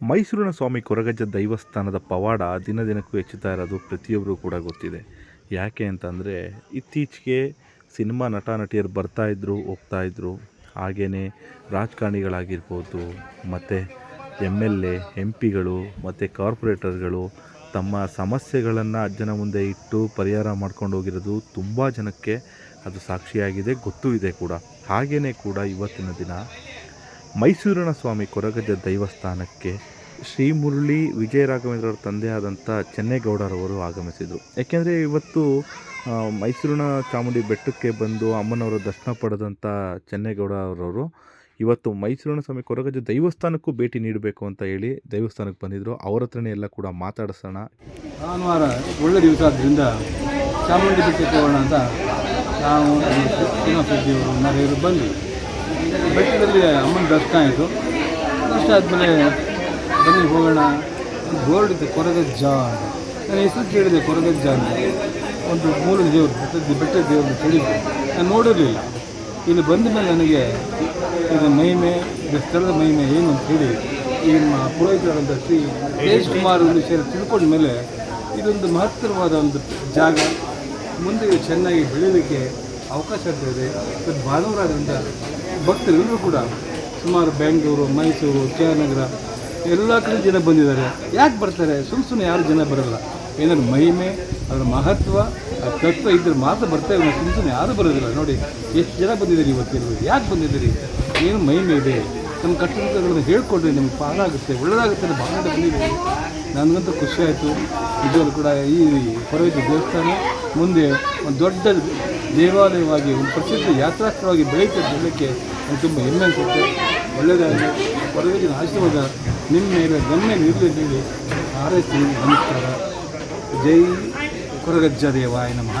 ಮೈಸೂರಿನ ಸ್ವಾಮಿ ಕೊರಗಜ್ಜ ದೈವಸ್ಥಾನದ ಪವಾಡ ದಿನ ದಿನಕ್ಕೂ ಹೆಚ್ಚುತ್ತಾ ಇರೋದು ಪ್ರತಿಯೊಬ್ಬರು ಕೂಡ ಗೊತ್ತಿದೆ. ಯಾಕೆ ಅಂತಂದರೆ ಇತ್ತೀಚೆಗೆ ಸಿನಿಮಾ ನಟ ನಟಿಯರು ಬರ್ತಾಯಿದ್ರು ಹೋಗ್ತಾಯಿದ್ರು ಹಾಗೆಯೇ ರಾಜಕಾರಣಿಗಳಾಗಿರ್ಬೋದು, ಮತ್ತು ಎಂ ಎಲ್ ಎ, ಎಂ ಪಿಗಳು, ಮತ್ತು ಕಾರ್ಪೊರೇಟರ್ಗಳು ತಮ್ಮ ಸಮಸ್ಯೆಗಳನ್ನು ಅಜ್ಜನ ಮುಂದೆ ಇಟ್ಟು ಪರಿಹಾರ ಮಾಡ್ಕೊಂಡು ಹೋಗಿರೋದು ತುಂಬ ಜನಕ್ಕೆ ಅದು ಸಾಕ್ಷಿಯಾಗಿದೆ, ಗೊತ್ತೂ ಇದೆ ಕೂಡ. ಹಾಗೆಯೇ ಕೂಡ ಇವತ್ತಿನ ದಿನ ಮೈಸೂರಿನ ಸ್ವಾಮಿ ಕೊರಗಜ್ಜ ದೈವಸ್ಥಾನಕ್ಕೆ ಶ್ರೀ ಮುರುಳಿ ವಿಜಯ ತಂದೆ ತಂದೆಯಾದಂಥ ಚೆನ್ನೇಗೌಡರವರು ಆಗಮಿಸಿದರು. ಏಕೆಂದರೆ ಇವತ್ತು ಮೈಸೂರಿನ ಚಾಮುಂಡಿ ಬೆಟ್ಟಕ್ಕೆ ಬಂದು ಅಮ್ಮನವರ ದರ್ಶನ ಪಡೆದಂಥ ಚೆನ್ನೇಗೌಡರವರು ಇವತ್ತು ಮೈಸೂರಿನ ಸ್ವಾಮಿ ಕೊರಗಜ್ಜ ದೇವಸ್ಥಾನಕ್ಕೂ ಭೇಟಿ ನೀಡಬೇಕು ಅಂತ ಹೇಳಿ ದೇವಸ್ಥಾನಕ್ಕೆ ಬಂದಿದ್ದರು ಅವರ ಹತ್ರನೇ ಎಲ್ಲ ಕೂಡ ಮಾತಾಡಿಸೋಣ. ಭಾನುವಾರ ಒಳ್ಳೆ ದಿವಸ ಆದ್ದರಿಂದ ಚಾಮುಂಡಿ ಬೆಟ್ಟಕ್ಕೆ ಹೋಗೋಣ ಅಂತ ನಾವು ಬಂದು ಬೆಟ್ಟದಲ್ಲಿ ಅಮ್ಮನ ದರ್ಶನ ಆಯಿತು. ದರ್ಶನ ಆದಮೇಲೆ ಬನ್ನಿ ಹೋಗೋಣ. ಬೋರ್ಡ್ ಇದೆ ಕೊರಗಜ್ಜ ನನ್ನ ಹೆಸರು ಕೇಳಿದೆ ಕೊರಗಜ್ಜ ಅಂತ. ಒಂದು ಮೂಲ ದೇವರು, ಬೆಟ್ಟದ ಬೆಟ್ಟದ ದೇವರು ಕೇಳಿದ್ದೆ ನಾನು ನೋಡಿರಲಿಲ್ಲ. ಇಲ್ಲಿ ಬಂದ ಮೇಲೆ ನನಗೆ ಇದು ಮಹಿಮೆ ಇದು ಸ್ಥಳದ ಮಹಿಮೆ ಏನು ಅಂತ ಹೇಳಿ ಈ ನಮ್ಮ ಪುರೋಹಿತರಾದಂಥ ಶ್ರೀ ಜಯೇಶ್ ಕುಮಾರ್ ಒಂದು ವಿಷಯ ತಿಳ್ಕೊಂಡ ಮೇಲೆ ಇದೊಂದು ಮಹತ್ತರವಾದ ಒಂದು ಜಾಗ. ಮುಂದೆ ಚೆನ್ನಾಗಿ ಬೆಳೀಲಿಕ್ಕೆ ಅವಕಾಶ ಆಗ್ತದೆ ಭಾನುವಾರ ಆದ್ದರಿಂದ ಭಕ್ತರೆಲ್ಲರೂ ಕೂಡ ಸುಮಾರು ಬೆಂಗಳೂರು, ಮೈಸೂರು ಜಯನಗರ ಎಲ್ಲ ಕಡೆ ಜನ ಬಂದಿದ್ದಾರೆ. ಯಾಕೆ ಬರ್ತಾರೆ? ಸುಮ್ಮ ಸುಮ್ಮನೆ ಯಾರು ಜನ ಬರೋಲ್ಲ. ಏನಾದ್ರು ಮಹಿಮೆ ಅದರ ಮಹತ್ವ ತತ್ವ ಇದ್ರೆ ಮಾತ್ರ ಬರ್ತಾರೆ ಸುಮ್ಮ ಸುಮ್ಮನೆ ಯಾರು ಬರೋದಿಲ್ಲ. ನೋಡಿ, ಎಷ್ಟು ಜನ ಬಂದಿದ್ದೀರಿ ಇವತ್ತಿನ ಯಾಕೆ ಬಂದಿದ್ದೀರಿ? ಏನು ಮಹಿಮೆ ಇದೆ? ನಮ್ಮ ಕಟ್ಟಡಗಳನ್ನು ಹೇಳ್ಕೊಡ್ರಿ ನಿಮ್ಗೆ ಪಾಲಾಗುತ್ತೆ ಒಳ್ಳೆಯದಾಗುತ್ತೆ ಅಂತ ಭಾಳ ಬಂದಿದ್ದೀವಿ ನನಗಂತೂ ಖುಷಿ ಆಯಿತು. ನಿಜವಾಗ್ಲೂ ಕೂಡ ಈ ಪರವಿದ್ದ ದೇವಸ್ಥಾನ ಮುಂದೆ ಒಂದು ದೊಡ್ಡ ದೇವಾಲಯವಾಗಿ, ಒಂದು ಪ್ರಸಿದ್ಧ ಯಾತ್ರಾಸ್ಥಳವಾಗಿ ಬೆಳೀತಾ ಬೆಳಕ್ಕೆ ನನಗೆ ತುಂಬ ಹೆಮ್ಮೆ ಅನಿಸುತ್ತೆ. ಒಳ್ಳೆಯದಾಗಿ ಪರವಿದ್ದಿನ ಆಶೀರ್ವಾದ ನಿಮ್ಮ ಮೇಲೆ, ನಮ್ಮ ಮೇಲೆ ಹೇಳಿ ಆರೈಸಿ ನಮಸ್ಕಾರ. ಜೈ ಕೊರಗಜ್ಜ ದೇವಾಯ ನಮಃ.